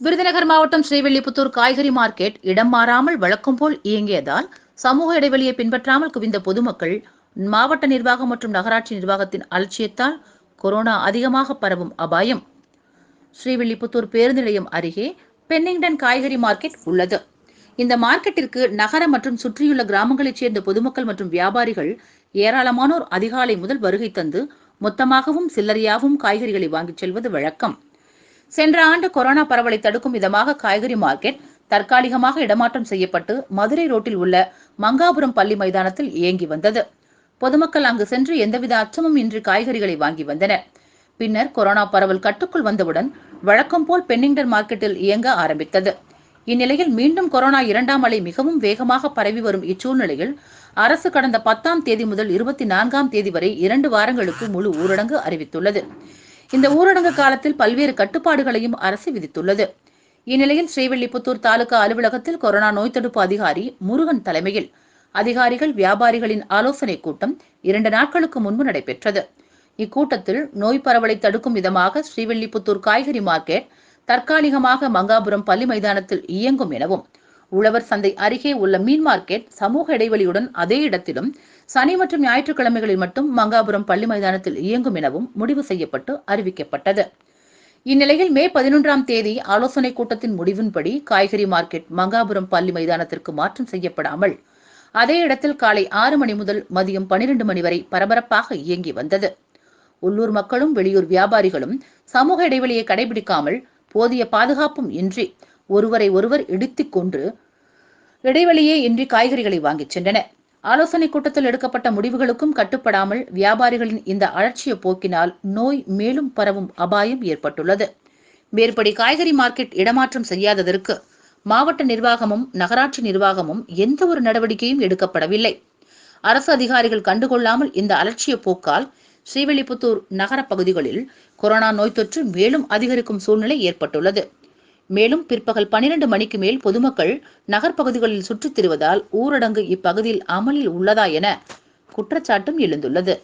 விருதுநகர் மாவட்டம் ஸ்ரீவில்லிபுத்தூர் காய்கறி மார்க்கெட் இடம் மாறாமல் வழக்கம் போல் இயங்கியதால் சமூக இடைவெளியை பின்பற்றாமல் குவிந்த பொதுமக்கள் மாவட்ட நிர்வாகம் மற்றும் நகராட்சி நிர்வாகத்தின் அலட்சியத்தால் கொரோனா அதிகமாக பரவும் அபாயம். ஸ்ரீவில்லிபுத்தூர் பேருந்து நிலையம் அருகே பென்னிங்டன் காய்கறி மார்க்கெட் உள்ளது. இந்த மார்க்கெட்டிற்கு நகர மற்றும் சுற்றியுள்ள கிராமங்களைச் சேர்ந்த பொதுமக்கள் மற்றும் வியாபாரிகள் ஏராளமானோர் அதிகாலை முதல் வருகை தந்து மொத்தமாகவும் சில்லறையாகவும் காய்கறிகளை வாங்கிச் செல்வது வழக்கம். சென்ற ஆண்டு கொரோனா பரவலை தடுக்கும் விதமாக காய்கறி மார்க்கெட் தற்காலிகமாக இடமாற்றம் செய்யப்பட்டு மதுரை ரோட்டில் உள்ள மங்காபுரம் பள்ளி மைதானத்தில் இயங்கி வந்தது. பொதுமக்கள் அங்கு சென்று எந்தவித அச்சமும் இன்றி காய்கறிகளை வாங்கி வந்தனர். பின்னர் கொரோனா பரவல் கட்டுக்குள் வந்தவுடன் வழக்கம் போல் பென்னிங்டன் மார்க்கெட்டில் இயங்க ஆரம்பித்தது. இந்நிலையில் மீண்டும் கொரோனா இரண்டாம் அலை மிகவும் வேகமாக பரவி வரும் இச்சூழ்நிலையில் அரசு கடந்த பத்தாம் தேதி முதல் இருபத்தி நான்காம் தேதி வரை இரண்டு வாரங்களுக்கு முழு ஊரடங்கு அறிவித்துள்ளது. இந்த ஊரடங்கு காலத்தில் பல்வேறு கட்டுப்பாடுகளையும் அரசு விதித்துள்ளது. இந்நிலையில் ஸ்ரீவில்லிபுத்தூர் தாலுகா அலுவலகத்தில் கொரோனா நோய் தடுப்பு அதிகாரி முருகன் தலைமையில் அதிகாரிகள் வியாபாரிகளின் ஆலோசனைக் கூட்டம் இரண்டு நாட்களுக்கு முன்பு நடைபெற்றது. இக்கூட்டத்தில் நோய் பரவலை தடுக்கும் விதமாக ஸ்ரீவில்லிபுத்தூர் காய்கறி மார்க்கெட் தற்காலிகமாக மங்காபுரம் பள்ளி மைதானத்தில் இயங்கும் எனவும் உழவர் சந்தை அருகே உள்ள மீன் மார்க்கெட் சமூக இடைவெளியுடன் அதே இடத்திலும் சனி மற்றும் ஞாயிற்றுக்கிழமைகளில் மட்டும் மங்காபுரம் பள்ளி மைதானத்தில் இயங்கும் எனவும் முடிவு செய்யப்பட்டு அறிவிக்கப்பட்டது. இந்நிலையில் மே பதினொன்றாம் தேதி ஆலோசனைக் கூட்டத்தின் முடிவின்படி காய்கறி மார்க்கெட் மங்காபுரம் பள்ளி மைதானத்திற்கு மாற்றம் செய்யப்படாமல் அதே இடத்தில் காலை ஆறு மணி முதல் மதியம் பனிரெண்டு மணி வரை பரபரப்பாக இயங்கி வந்தது. உள்ளூர் மக்களும் வெளியூர் வியாபாரிகளும் சமூக இடைவெளியை கடைபிடிக்காமல் போதிய பாதுகாப்பும் இன்றி ஒருவரை ஒருவர் இடித்துக் கொண்டு இடைவெளியே இன்றி காய்கறிகளை வாங்கிச் சென்றனர். ஆலோசனைக் கூட்டத்தில் எடுக்கப்பட்ட முடிவுகளுக்கும் கட்டுப்படாமல் வியாபாரிகளின் இந்த அலட்சிய போக்கினால் நோய் மேலும் பரவும் அபாயம் ஏற்பட்டுள்ளது. மேற்படி காய்கறி மார்க்கெட் இடமாற்றம் செய்யாததற்கு மாவட்ட நிர்வாகமும் நகராட்சி நிர்வாகமும் எந்த ஒரு நடவடிக்கையும் எடுக்கப்படவில்லை. அரசு அதிகாரிகள் கண்டுகொள்ளாமல் இந்த அலட்சிய போக்கால் ஸ்ரீவில்லிபுத்தூர் நகர பகுதிகளில் கொரோனா நோய் தொற்று மேலும் அதிகரிக்கும் சூழ்நிலை ஏற்பட்டுள்ளது. மேலும் பிற்பகல் பனிரெண்டு மணிக்கு மேல் பொதுமக்கள் நகர்ப்பகுதிகளில் சுற்றித் திரிவதால் ஊரடங்கு இப்பகுதியில் அமலில் உள்ளதா என குற்றச்சாட்டும் எழுந்துள்ளது.